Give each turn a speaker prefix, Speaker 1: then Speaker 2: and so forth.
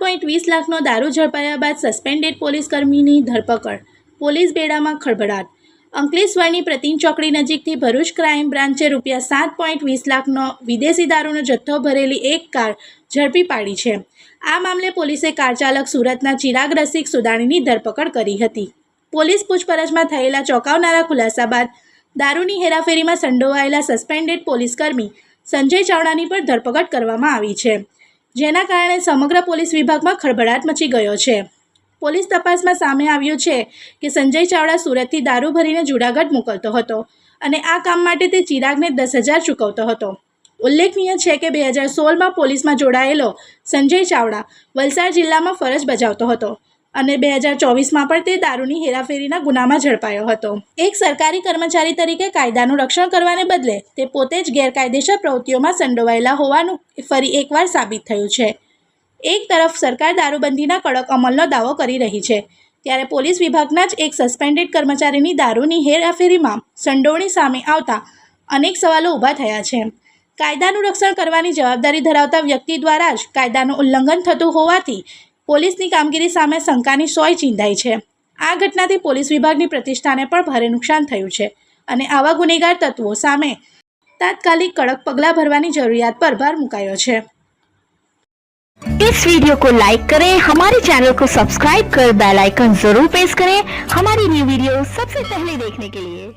Speaker 1: Point વીસ લાખનો દારૂ ઝડપાયા બાદ સસ્પેન્ડેડ પોલીસ કર્મીની ધરપકડ. પોલીસ બેડામાં ખળભળાટ. અંકલેશ્વરની પ્રતિન ચોકડી નજીકથી ભરૂચ ક્રાઇમ બ્રાન્ચે રૂપિયા સાત પોઈન્ટ વીસ લાખનો વિદેશી દારૂનો જથ્થો ભરેલી એક કાર ઝડપી પાડી છે. આ મામલે પોલીસે કાર ચાલક સુરતના ચિરાગ રસિક સુદાણીની ધરપકડ કરી હતી. પોલીસ પૂછપરછમાં થયેલા ચોંકાવનારા ખુલાસા બાદ દારૂની હેરાફેરીમાં સંડોવાયેલા સસ્પેન્ડેડ પોલીસકર્મી સંજય ચાવડાની પણ ધરપકડ કરવામાં આવી છે. જેના કારણે સમગ્ર પોલીસ વિભાગમાં ખળભળાટ મચી ગયો છે. પોલીસ તપાસમાં સામે આવ્યું છે કે સંજય ચાવડા સુરતથી દારૂ ભરીને જુનાગઢ મોકલતો હતો અને આ કામ માટે તે ચિરાગને દસ હજાર ચૂકવતો હતો. ઉલ્લેખનીય છે કે બે હજાર સોળમાં પોલીસમાં જોડાયેલો સંજય ચાવડા વલસાડ જિલ્લામાં ફરજ બજાવતો હતો. અને બે હજાર ચોવીસમાં પણ તે દારૂની હેરાફેરીના ગુનામાં ઝડપાયો હતો. એક સરકારી કર્મચારી તરીકે કાયદાનું રક્ષણ કરવાને બદલે તે પોતે જ ગેરકાયદેસર પ્રવૃત્તિઓમાં સંડોવાયેલા હોવાનું ફરી એકવાર સાબિત થયું છે. એક તરફ સરકાર દારૂબંધીના કડક અમલનો દાવો કરી રહી છે, ત્યારે પોલીસ વિભાગના જ એક સસ્પેન્ડેડ કર્મચારીની દારૂની હેરાફેરીમાં સંડોવણી સામે આવતા અનેક સવાલો ઊભા થયા છે. કાયદાનું રક્ષણ કરવાની જવાબદારી ધરાવતા વ્યક્તિ દ્વારા જ કાયદાનું ઉલ્લંઘન થતું હોવાથી પોલીસની કામગીરી સામે શંકાની સોય ચીંધાઈ છે આ ઘટનાથી પોલીસ વિભાગની પ્રતિષ્ઠાને પણ ભારે નુકસાન થયું છે અને આવા ગુનેગાર તત્વો સામે તાત્કાલિક કડક પગલાં ભરવાની જરૂરિયાત પર ભાર મુકાયો છે
Speaker 2: इस वीडियो को लाइक करें हमारे चैनल को सब्सक्राइब कर बेल आइकन जरूर प्रेस करें हमारी न्यू वीडियो सबसे पहले देखने के लिए